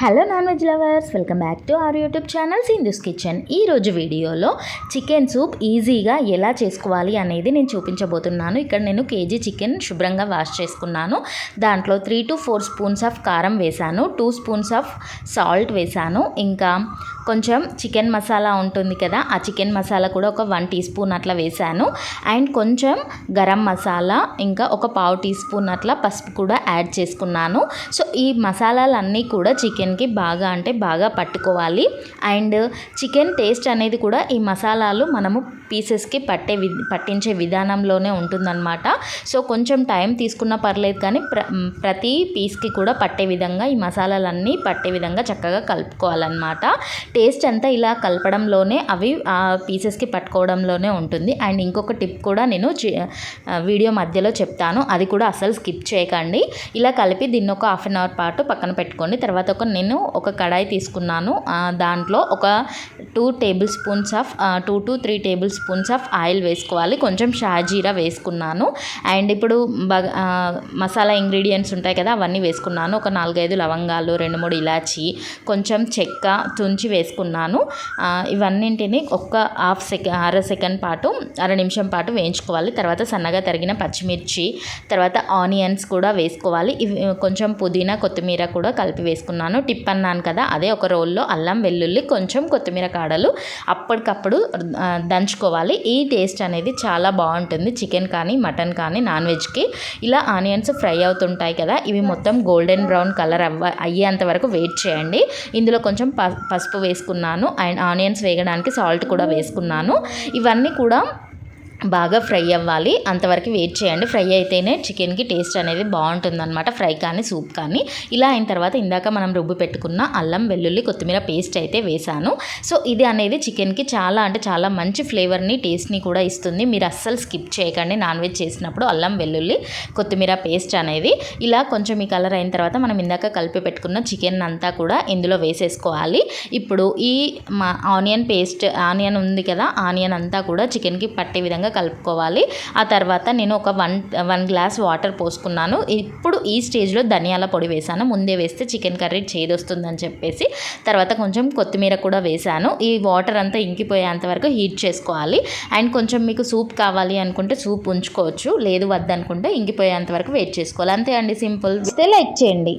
Hello non veg lovers welcome back to our YouTube channel Sindhu's kitchen ఈరోజు వీడియోలో chicken soup ఈజీగా ఎలా చేసుకోవాలి అనేది నేను చూపించబోతున్నాను. ఇక్కడ నేను కేజీ చికెన్ శుభ్రంగా వాష్ చేసుకున్నాను. దాంట్లో three to four spoons of కారం వేశాను. టూ స్పూన్స్ ఆఫ్ సాల్ట్ వేశాను. ఇంకా కొంచెం చికెన్ మసాలా ఉంటుంది కదా ఆ చికెన్ మసాలా కూడా ఒక వన్ టీ స్పూన్ అట్లా వేశాను. అండ్ కొంచెం గరం మసాలా ఇంకా ఒక పావు టీ స్పూన్ అట్లా పసుపు కూడా యాడ్ చేసుకున్నాను. సో ఈ మసాలాలన్నీ కూడా చికెన్ చికెన్కి బాగా అంటే బాగా పట్టుకోవాలి. అండ్ చికెన్ టేస్ట్ అనేది కూడా ఈ మసాలాలు మనము పీసెస్కి పట్టే వి పట్టించే విధానంలోనే ఉంటుందన్నమాట. సో కొంచెం టైం తీసుకున్న పర్లేదు కానీ ప్ర ప్రతి పీస్కి కూడా పట్టే విధంగా ఈ మసాలాలన్నీ పట్టే విధంగా చక్కగా కలుపుకోవాలన్నమాట. టేస్ట్ అంతా ఇలా కలపడంలోనే అవి ఆ పీసెస్కి పట్టుకోవడంలోనే ఉంటుంది. అండ్ ఇంకొక టిప్ కూడా నేను వీడియో మధ్యలో చెప్తాను. అది కూడా అసలు స్కిప్ చేయకండి. ఇలా కలిపి దీన్ని ఒక హాఫ్ అన్ అవర్ పాటు పక్కన పెట్టుకోండి. తర్వాత ఒక నేను ఒక కడాయి తీసుకున్నాను. దాంట్లో ఒక two tablespoons of two to three tablespoons of oil వేసుకోవాలి. కొంచెం షాజీరా వేసుకున్నాను. అండ్ ఇప్పుడు మసాలా ఇంగ్రీడియంట్స్ ఉంటాయి కదా అవన్నీ వేసుకున్నాను. ఒక నాలుగైదు లవంగాలు రెండు మూడు ఇలాచి కొంచెం చెక్క తుంచి వేసుకున్నాను. ఇవన్నింటిని ఒక్క హాఫ్ సెకండ్ అర సెకండ్ పాటు అర నిమిషం పాటు వేయించుకోవాలి. తర్వాత సన్నగా తరిగిన పచ్చిమిర్చి తర్వాత ఆనియన్స్ కూడా వేసుకోవాలి. ఇవి కొంచెం పుదీనా కొత్తిమీర కూడా కలిపి వేసుకున్నాను. టిప్ అన్నాను కదా అదే ఒక రోల్లో అల్లం వెల్లుల్లి కొంచెం కొత్తిమీర కాడలు అప్పటికప్పుడు దంచుకోవాలి. ఈ టేస్ట్ అనేది చాలా బాగుంటుంది. చికెన్ కానీ మటన్ కానీ నాన్ వెజ్కి. ఇలా ఆనియన్స్ ఫ్రై అవుతుంటాయి కదా ఇవి మొత్తం గోల్డెన్ బ్రౌన్ కలర్ అవ్వ అయ్యేంత వరకు వెయిట్ చేయండి. ఇందులో కొంచెం పసుపు వేసుకున్నాను. అండ్ ఆనియన్స్ వేయడానికి సాల్ట్ కూడా వేసుకున్నాను. ఇవన్నీ కూడా బాగా ఫ్రై అవ్వాలి. అంతవరకు వెయిట్ చేయండి. ఫ్రై అయితేనే చికెన్కి టేస్ట్ అనేది బాగుంటుందన్నమాట. ఫ్రై కానీ సూప్ కానీ. ఇలా అయిన తర్వాత ఇందాక మనం రుబ్బు పెట్టుకున్న అల్లం వెల్లుల్లి కొత్తిమీర పేస్ట్ అయితే వేశాను. సో ఇది అనేది చికెన్కి చాలా అంటే చాలా మంచి ఫ్లేవర్ని టేస్ట్ని కూడా ఇస్తుంది. మీరు అస్సలు స్కిప్ చేయకండి. నాన్ వెజ్ చేసినప్పుడు అల్లం వెల్లుల్లి కొత్తిమీర పేస్ట్ అనేది. ఇలా కొంచెం ఈ కలర్ అయిన తర్వాత మనం ఇందాక కలిపి పెట్టుకున్న చికెన్ అంతా కూడా ఇందులో వేసేసుకోవాలి. ఇప్పుడు ఈ మా ఆనియన్ పేస్ట్ ఆనియన్ ఉంది కదా ఆనియన్ అంతా కూడా చికెన్కి పట్టే విధంగా విధంగా కలుపుకోవాలి. ఆ తర్వాత నేను ఒక వన్ వన్ గ్లాస్ వాటర్ పోసుకున్నాను. ఇప్పుడు ఈ స్టేజ్లో ధనియాల పొడి వేసాను. ముందే వేస్తే చికెన్ కర్రీ చేదొస్తుందని చెప్పేసి. తర్వాత కొంచెం కొత్తిమీర కూడా వేసాను. ఈ వాటర్ అంతా ఇంకిపోయేంత వరకు హీట్ చేసుకోవాలి. అండ్ కొంచెం మీకు సూప్ కావాలి అనుకుంటే సూప్ ఉంచుకోవచ్చు. లేదు వద్దనుకుంటే ఇంకిపోయేంత వరకు వెయిట్ చేసుకోవాలి. అంతే అండి సింపుల్. లైక్ చేయండి.